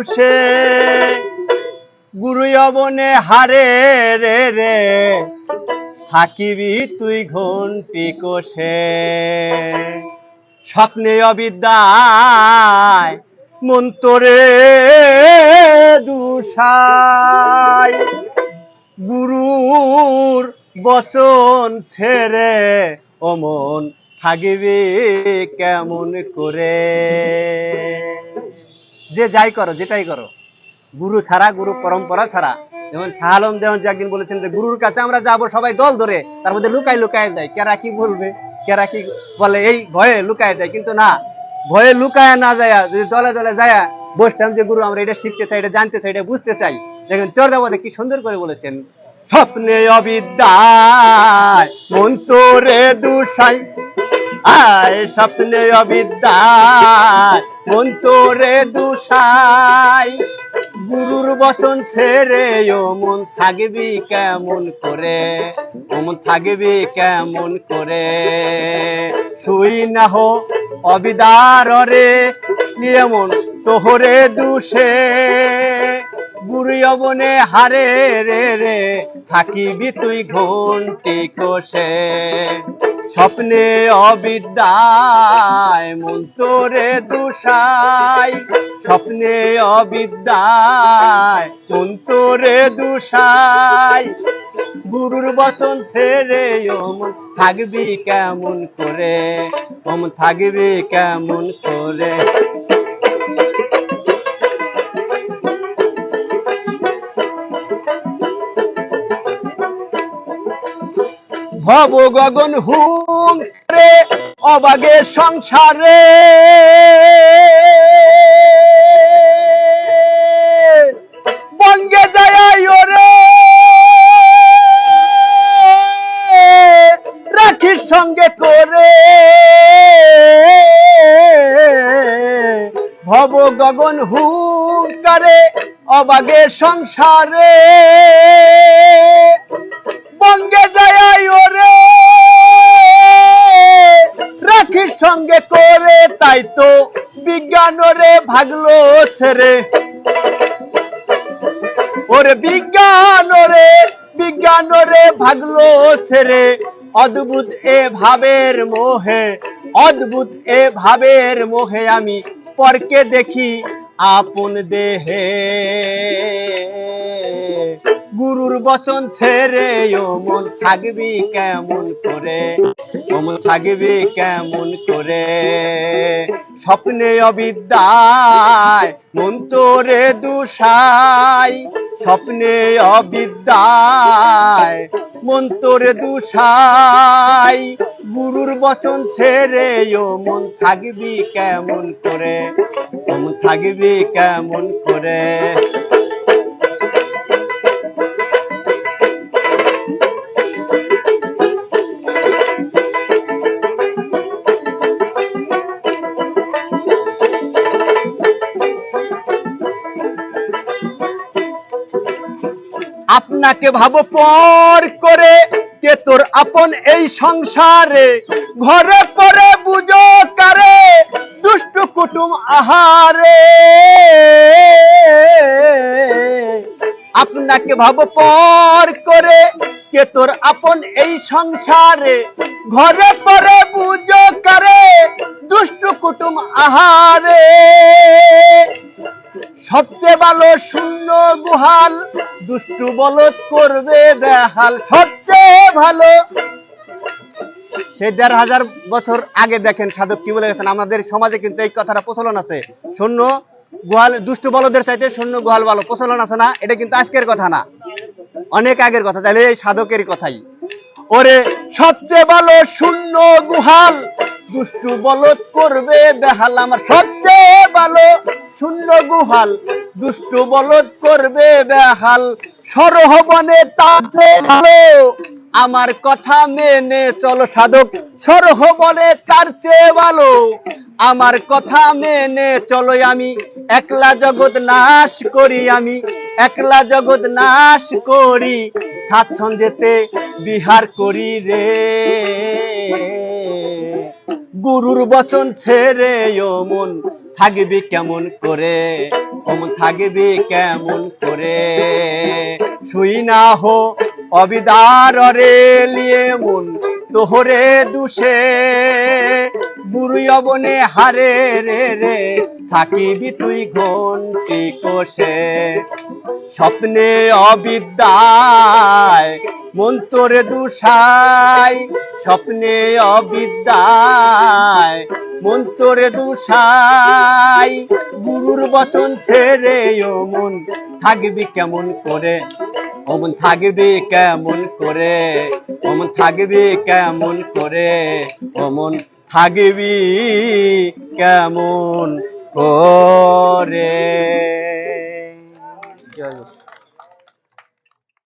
দুষে গুরু অবনে হারে রে রে। থাকিবি তুই ঘন্টি কোষে। স্বপ্নে অবিদ্যায় মন্তরে দুষায়। গুরুর বচন ছেড়ে অমন থাকিবি কেমন করে? যে যাই করো, যেটাই করো। গুরু ছাড়া, গুরু পরম্পরা ছাড়া। যেমন শাহ আলম দেওয়ান একদিন বলেছেন যে, গুরুর কাছে আমরা যাব সবাই দল ধরে, তার মধ্যে লুকাই লুকায় যায়। কেরা কি বলবে, কেরা কি বলে, এই ভয়ে লুকায় যায়। কিন্তু না, ভয়ে লুকায় না যায়, যদি দলে দলে যায় বসতাম যে, গুরু, আমরা এটা শিখতে চাই, এটা জানতে চাই, এটা বুঝতে চাই। দেখেন চর্যাপদে কি সুন্দর করে বলেছেন, স্বপ্নে অবিদ্যায়, মন তোরে দুসাই আয় স্বপ্নে অবিদ্যায়, মন তোরে দুসাই গুরুর বসন ছেড়ে ও মন থাকবি কেমন করে? ও মন থাকবি কেমন করে? শুই না হো অবিদার রে এমন তোহরে দুষে? অবনে হারে রে রে, থাকিবি তুই ঘন্টি কোষে। স্বপ্নে অবিদ্যায় মন তোরে দুষাই স্বপ্নে অবিদ্যায় মন তোরে দুষাই গুরুর বচন ছেড়ে ওমন থাকবি কেমন করে ওমন থাকবি কেমন করে। ভব গগন হুম রে, অবাগে সংসারে। বঙ্গে যায় ওরে। রাখির সঙ্গে করে। ভব গগন হুঙ্কারে অবাগে সংসারে। বঙ্গে যায় সঙ্গে করে, তাই তো বিজ্ঞান রে ভাগলো ছেড়ে। ওরে বিজ্ঞান রে বিজ্ঞান রে ভাগলো ছেড়ে। অদ্ভুত এ ভাবের মোহে, অদ্ভুত এ ভাবের মোহে আমি পরকে দেখি আপন দেহে। গুরুর বচন ছেড়ে ও মন থাকবি কেমন করে? মন থাকবি কেমন করে? স্বপ্নে অবিদ্যায়, মন তোরে দুষাই স্বপ্নে অবিদ্যায়, মন তোরে দুষাই গুরুর বচন ছেড়ে ও মন থাকবি কেমন করে? মন থাকবি কেমন করে? আপনাকে ভাবো পর করে কে তোর আপন এই সংসারে? ঘরে পরে বুঝো কারে? দুষ্ট কুটুম আহারে। আপনাকে ভাবো পর করে কে তোর আপন এই সংসারে? ঘরে পরে বুঝো কারে? দুষ্ট কুটুম আহারে। সবচেয়ে ভালো শূন্য গুহাল দুষ্টু বলদ করবে বেহাল। সবচেয়ে ভালো। সেই দেড় হাজার বছর আগে দেখেন সাধক কি বলে গেছেন, আমাদের সমাজে কিন্তু এই কথাটা প্রচলন আছে। শূন্য গুহাল, দুষ্টু বলদের চাইতে শূন্য গুহাল ভালো প্রচলন আছে না? এটা কিন্তু আজকের কথা না। অনেক আগের কথা, তাহলে এই সাধকের কথাই। ওরে, সবচেয়ে ভালো শূন্য গুহাল। দুষ্টু বলদ করবে বেহাল, আমার সবচেয়ে ভালো শূন্য গুহাল। দুষ্টু বলদ করবে বেহাল। সরহবনে তাছে ভালো আমার কথা মেনে চলো সাধক, সরহবনে তার চেয়ে ভালো। আমার কথা মেনে চলো আমি, একলা জগৎ নাশ করি আমি, একলা জগৎ নাশ করি, স্বাচ্ছন্দ্যেতে বিহার করি রে। গুরুর বচন ছেড়ে ও মন থাকবি কেমন করে? অমন থাকবি কেমন করে? শুই না হো অবিদার রে লিয়ে মন তোহরে দুষে। বুড়ু অবনে হারে রে রে, থাকিবি তুই ঘন্টি কোষে। স্বপ্নে অবিদ্যায়, মন তোরে দুষাই স্বপ্নে অবিদ্যায় মন তোরে দুষাই, গুরুর বচন ছেড়ে ও মন থাকবি কেমন করে? অমন থাকবি কেমন করে? অমন থাকবি কেমন করে? অমন থাকবি কেমন করে?